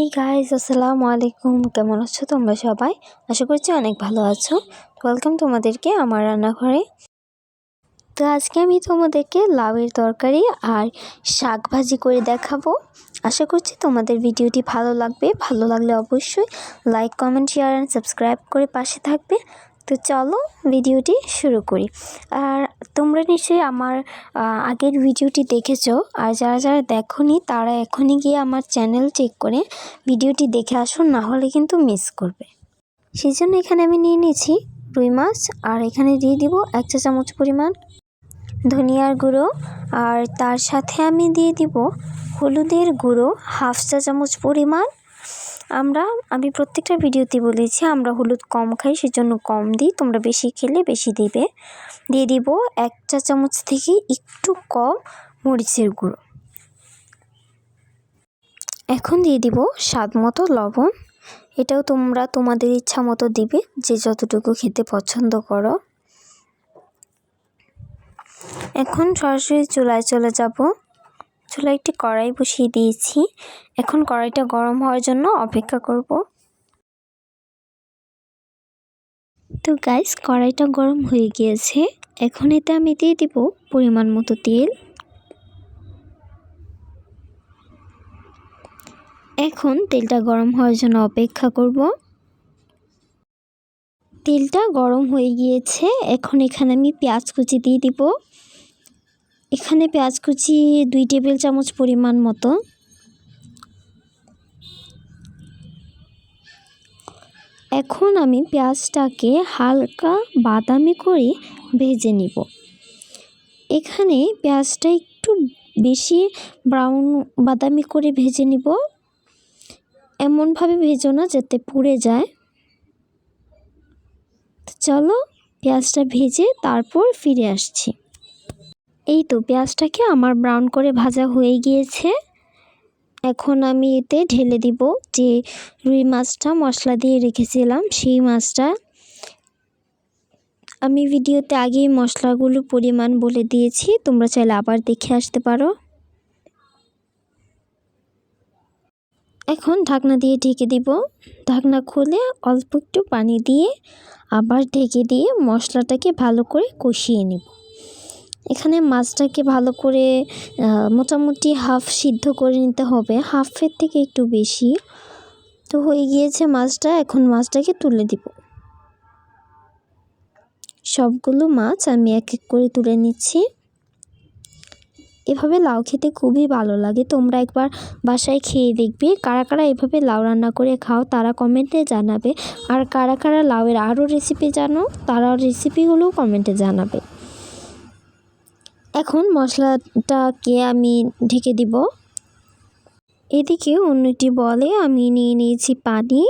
এই গাইজ আসসালামু আলাইকুম। কেমন আছো তোমরা সবাই? আশা করছি অনেক ভালো আছো। ওয়েলকাম তোমাদেরকে আমার রান্নাঘরে। তো আজকে আমি তোমাদেরকে লাউয়ের তরকারি আর শাক ভাজি করে দেখাবো। আশা করছি তোমাদের ভিডিওটি ভালো লাগবে। ভালো লাগলে অবশ্যই like comment share and subscribe করে পাশে থাকবে। তো চলো ভিডিওটি শুরু করি। আর তোমরা নিশ্চয়ই আমার আগের ভিডিওটি দেখেছ। আর যারা যারা দেখোনি, তারা এখনই গিয়ে আমার চ্যানেল চেক করে ভিডিওটি দেখে আসুন না হলে কিন্তু মিস করবে। সেই জন্য এখানে আমি নিয়ে নিয়েছি রুই মাছ, আর এখানে দিয়ে দিব এক চা চামচ পরিমাণ ধনিয়ার গুঁড়ো। আর তার সাথে আমি দিয়ে দিব হলুদের গুঁড়ো, হাফ চা চামচ পরিমাণ আমরা, আমি প্রত্যেকটা ভিডিওতে বলেছি আমরা হলুদ কম খাই, সেজন্য কম দিই, তোমরা বেশি খেলে বেশি দিবে। দিয়ে দিব এক চা চামচ থেকে একটু কম মরিচের গুঁড়ো। এখন দিয়ে দিব স্বাদ মতো লবণ। এটাও তোমরা তোমাদের ইচ্ছা মতো দিবে, যে যতটুকু খেতে পছন্দ করো। এখন সরাসরি চুলায় চলে যাব। চুলায় একটি কড়াই বসিয়ে দিয়েছি। এখন কড়াইটা গরম হওয়ার জন্য অপেক্ষা করব। তো গাইস কড়াইটা গরম হয়ে গিয়েছে। এখন এতে আমি দিয়ে দিব পরিমাণ মতো তেল। এখন তেলটা গরম হওয়ার জন্য অপেক্ষা করব। তেলটা গরম হয়ে গিয়েছে। এখন এখানে আমি পেঁয়াজ কুচি দিয়ে দিব। এখানে পেঁয়াজ কুচি দুই টেবিল চামচ পরিমাণ মতো। এখন আমি পেঁয়াজটাকে হালকা বাদামি করে ভেজে নিব। এখানে পেঁয়াজটা একটু বেশি ব্রাউন বাদামি করে ভেজে নিব। এমনভাবে ভেজো না যাতে পুড়ে যায়। চলো পেঁয়াজটা ভেজে তারপর ফিরে আসছি। এই তো পেঁয়াজটাকে আমার ব্রাউন করে ভাজা হয়ে গিয়েছে। এখন আমি এতে ঢেলে দিব যে রুই মাছটা মশলা দিয়ে রেখেছিলাম, সেই মাছটা। আমি ভিডিওতে আগেই মশলাগুলো পরিমাণ বলে দিয়েছি, তোমরা চাইলে আবার দেখে আসতে পারো। এখন ঢাকনা দিয়ে ঢেকে দিব। ঢাকনা খুলে অল্প একটু পানি দিয়ে আবার ঢেকে দিয়ে মশলাটাকে ভালো করে কষিয়ে নিব। এখানে মাছটাকে ভালো করে মোটামুটি হাফ সিদ্ধ করে নিতে হবে। হাফের থেকে একটু বেশি। তো হয়ে গিয়েছে মাছটা, এখন মাছটাকে তুলে দিব। সবগুলো মাছ আমি এক এক করে তুলে নিচ্ছি। এভাবে লাউ খেতে খুবই ভালো লাগে। তোমরা একবার বাসায় খেয়ে দেখবে কারা কারা এভাবে লাউ রান্না করে খাও, তারা কমেন্টে জানাবে। আর কারা কারা লাউয়ের আরও রেসিপি জানো তারা রেসিপিগুলোও কমেন্টে জানাবে। এখন মশলাটাকে আমি ঢেকে দিব। এদিকে অন্যটি বলে আমি নিয়ে নিয়েছি পানি।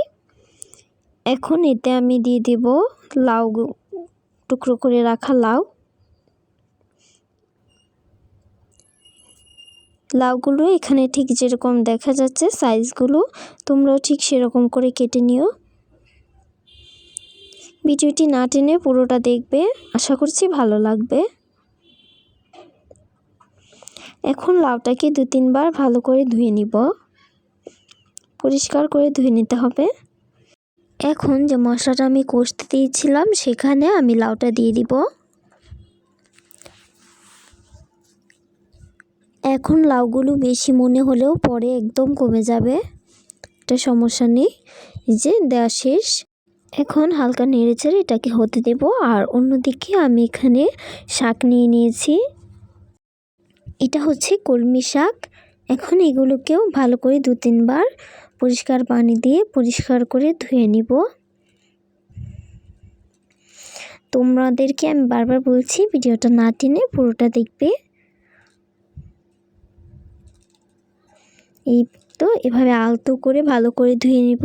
এখন এতে আমি দিয়ে দেব লাউ টুকরো করে রাখা লাউ। লাউগুলো এখানে ঠিক যেরকম দেখা যাচ্ছে, সাইজগুলো তোমরাও ঠিক সেরকম করে কেটে নিও। ভিডিওটি না টেনে পুরোটা দেখবে, আশা করছি ভালো লাগবে। এখন লাউটাকে দু তিনবার ভালো করে ধুয়ে নিব। পরিষ্কার করে ধুয়ে নিতে হবে। এখন যে মশলাটা আমি কষতে দিয়েছিলাম, সেখানে আমি লাউটা দিয়ে দিব। এখন লাউগুলো বেশি মনে হলেও পরে একদম কমে যাবে। এটা সমস্যা নেই। যে দেওয়া শেষ। এখন হালকা নেড়েচেড়ে এটাকে হতে দেব। আর অন্যদিকে আমি এখানে শাক নিয়ে নিয়েছি। এটা হচ্ছে কলমি শাক। এখন এগুলোকেও ভালো করে দু তিনবার পরিষ্কার পানি দিয়ে পরিষ্কার করে ধুয়ে নিব। তোমাদেরকে আমি বারবার বলছি, ভিডিওটা না টেনে পুরোটা দেখবে। এই তো এভাবে আলতো করে ভালো করে ধুয়ে নিব।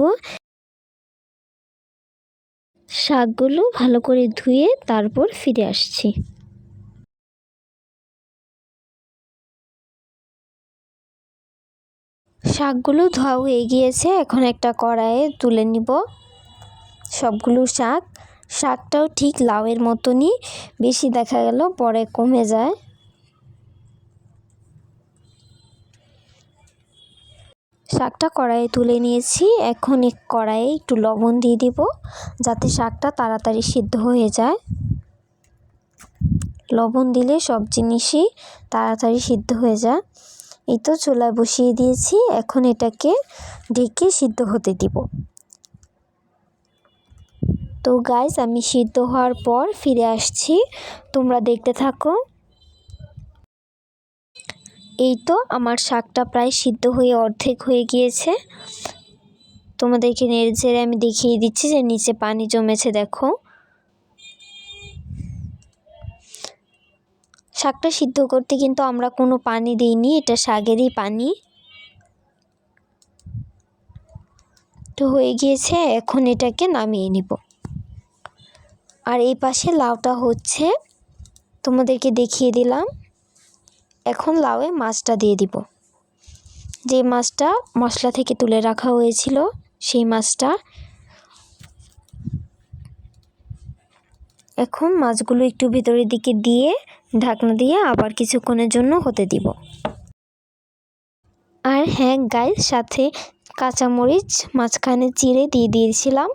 শাকগুলো ভালো করে ধুয়ে তারপর ফিরে আসছি। শাকগুলো ধোয়া হয়ে গিয়েছে, এখন একটা কড়াইয়ে তুলে নিব। সবগুলো শাক, শাকটাও ঠিক লাউয়ের মতনই, বেশি দেখা গেল পরে কমে যায়। শাকটা কড়াইয়ে তুলে নিয়েছি, এখন এক কড়াইয়ে একটু লবণ দিয়ে দিব, যাতে শাকটা তাড়াতাড়ি সিদ্ধ হয়ে যায়। লবণ দিলে সব জিনিসই তাড়াতাড়ি সিদ্ধ হয়ে যায়। এই তো চুলায় বসিয়ে দিয়েছি, এখন এটাকে ঢেকে সিদ্ধ হতে দিব। তো গাইস আমি সিদ্ধ হওয়ার পর ফিরে আসছি, তোমরা দেখতে থাকো। এই তো আমার শাকটা প্রায় সিদ্ধ হয়ে অর্ধেক হয়ে গিয়েছে। তোমাদেরকে নেড়ে ছেড়ে আমি দেখিয়ে দিচ্ছি যে নিচে পানি জমেছে, দেখো। শাকটা সিদ্ধ করতে কিন্তু আমরা কোনো পানি দিইনি, এটা শাকেরই পানি। তো হয়ে গিয়েছে, এখন এটাকে নামিয়ে নিব। আর এই পাশে লাউটা হচ্ছে, তোমাদেরকে দেখিয়ে দিলাম। এখন লাউয়ে মাছটা দিয়ে দিব। যে মাছটা মশলা থেকে তুলে রাখা হয়েছিল, সেই মাছটা এখন মাছগুলো একটু ভেতরের দিকে দিয়ে ঢাকনা দিয়ে আবার কিছুক্ষণের জন্য হতে দিব। আর হ্যাঁ গায়ের সাথে কাঁচামরিচ, মাঝখানে চিড়ে দিয়ে দিয়েছিলাম।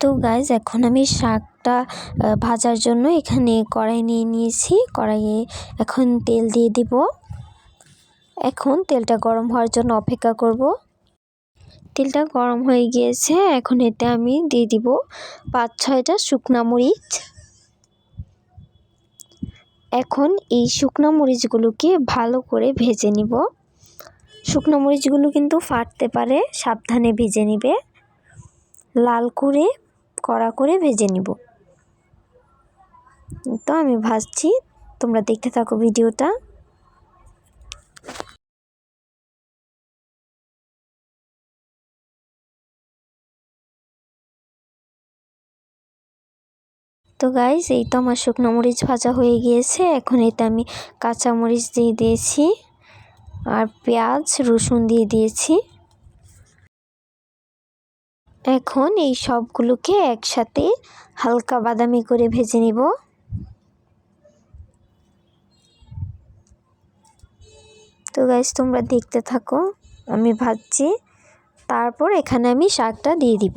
তো গাইজ এখন আমি শাকটা ভাজার জন্য এখানে কড়াই নিয়ে নিয়েছি। কড়াইয়ে এখন তেল দিয়ে দিব। এখন তেলটা গরম হওয়ার জন্য অপেক্ষা করব। তেলটা গরম হয়ে গিয়েছে, এখন এতে আমি দিয়ে দিব পাঁচ ছয়টা শুকনা মরিচ। এখন এই শুকনো মরিচগুলোকে ভালো করে ভেজে নিব। শুকনো মরিচগুলো কিন্তু ফাটতে পারে, সাবধানে ভেজে নিবে। লাল করে, কড়া করে ভেজে নিব। তো আমি ভাজছি, তোমরা দেখতে থাকো ভিডিওটা। তো গাইজ এই তো আমার শুকনো মরিচ ভাজা হয়ে গিয়েছে। এখন এতে আমি কাঁচা মরিচ দিয়ে দিয়েছি, আর পেঁয়াজ, রসুন দিয়ে দিয়েছি। এখন এই সবগুলোকে একসাথে হালকা বাদামি করে ভেজে নিব। তো গাইজ তোমরা দেখতে থাকো, আমি ভাজছি। তারপর এখানে আমি শাকটা দিয়ে দিব।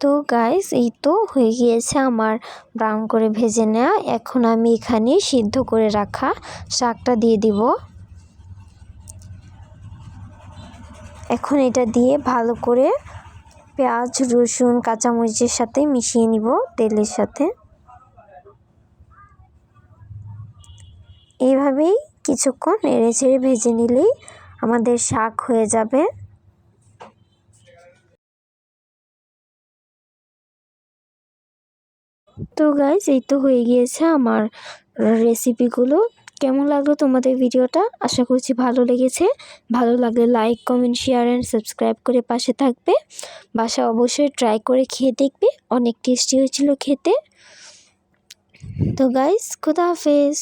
তো গাইস এই তো হয়ে গিয়েছে আমার ব্রাউন করে ভেজে নেওয়া এখন আমি এখানে সিদ্ধ করে রাখা শাকটা দিয়ে দিব। এখন এটা দিয়ে ভালো করে পেঁয়াজ, রসুন, কাঁচামরিচের সাথে মিশিয়ে নিব তেলের সাথে। এইভাবেই কিছুক্ষণ নেড়ে ছেড়ে ভেজে নিলেই আমাদের শাক হয়ে যাবে। তো গাইজ এই তো হয়ে গিয়েছে আমার রেসিপিগুলো কেমন লাগল তোমাদের ভিডিওটা আশা করছি ভালো লেগেছে। ভালো লাগলে like comment share and subscribe করে পাশে থাকবে। বাসা অবশ্যই ট্রাই করে খেয়ে দেখবে। অনেক টেস্টি হয়েছিল খেতে। তো গাইজ খুদা হাফেজ।